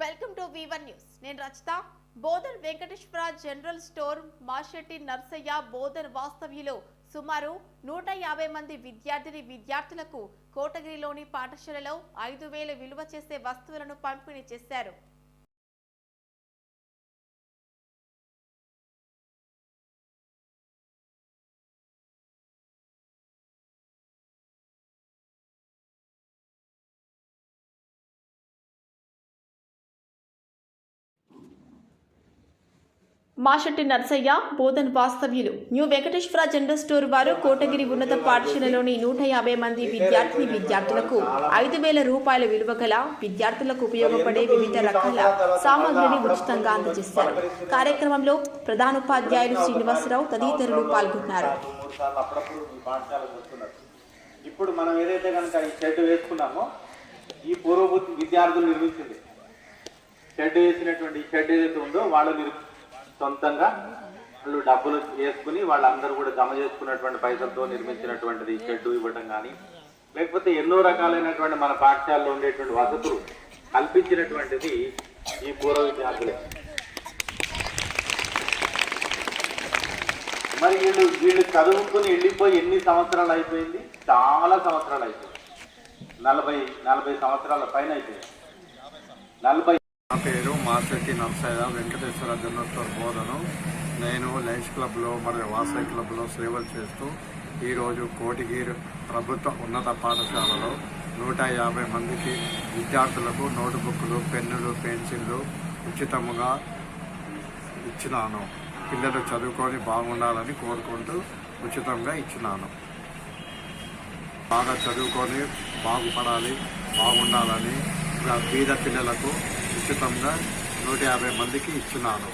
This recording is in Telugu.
వెల్కమ్ టు వన్ న్యూస్ నేను రచిత. బోధన్ వెంకటేశ్వర జనరల్ స్టోర్ మాషెట్టి నర్సయ్య బోధన్ వాస్తవ్యులు సుమారు నూట యాభై మంది విద్యార్థిని విద్యార్థులకు కోటగిరిలోని పాఠశాలలో ఐదు వేల విలువ చేసే వస్తువులను పంపిణీ చేశారు. మాషెట్టి నర్సయ్య బోధన్ వాస్తవ్యులు. న్యూ వెంకటేశ్వర జనరల్ స్టోర్ వారు కోటగిరి ఉన్నత పాఠశాలలోని నూట యాభై మంది విద్యార్థిని విద్యార్థులకు ఐదు వేల రూపాయల విలువ గల విద్యార్థులకు ఉపయోగపడే వివిధ రకాల సామాగ్రిని ఉచితంగా అందజేశారు. కార్యక్రమంలో ప్రధానోపాధ్యాయులు శ్రీనివాసరావు తదితరులు పాల్గొన్నారు. ఇప్పుడు మనం ఏదైతే కనుక ఈ షెడ్ వేసుకున్నామో ఈ పూర్వభూతి విద్యార్థులు నిర్మించింది. షెడ్ వేసినటువంటి షెడ్ ఏదైతే ఉందో వాళ్ళు నిర్మించారు సొంతంగా వాళ్ళు డబ్బులు వేసుకుని వాళ్ళందరూ కూడా జమ చేసుకున్నటువంటి పైసలతో నిర్మించినటువంటిది ఈ షెడ్ ఇవ్వడం కానీ లేకపోతే ఎన్నో రకాలైనటువంటి మన పాఠశాలలో ఉండేటువంటి వసతులు కల్పించినటువంటిది ఈ పూర్వ విద్యార్థులే. మరి వీళ్ళు వీళ్ళు చదువుకుని వెళ్ళిపోయి ఎన్ని సంవత్సరాలు అయిపోయింది? చాలా సంవత్సరాలు అయిపోయింది. నలభై నలభై సంవత్సరాల పైన అయిపోయింది. నలభై నా పేరు మాసెట్టి నర్సయ్య వెంకటేశ్వర జనరల్ బోధను. నేను లైన్స్ క్లబ్లో మరియు వాసవి క్లబ్లో సేవలు చేస్తూ ఈరోజు కోటిగిరి ప్రభుత్వ ఉన్నత పాఠశాలలో నూట యాభై మందికి విద్యార్థులకు నోటుబుక్లు పెన్నులు పెన్సిళ్ళు ఉచితంగా ఇచ్చినాను. పిల్లలు చదువుకొని బాగుండాలని కోరుకుంటూ ఉచితంగా ఇచ్చినాను. బాగా చదువుకొని బాగుపడాలి బాగుండాలని ఇలా బీద పిల్లలకు ఉచితంగా నూట యాభై మందికి ఇస్తున్నాను.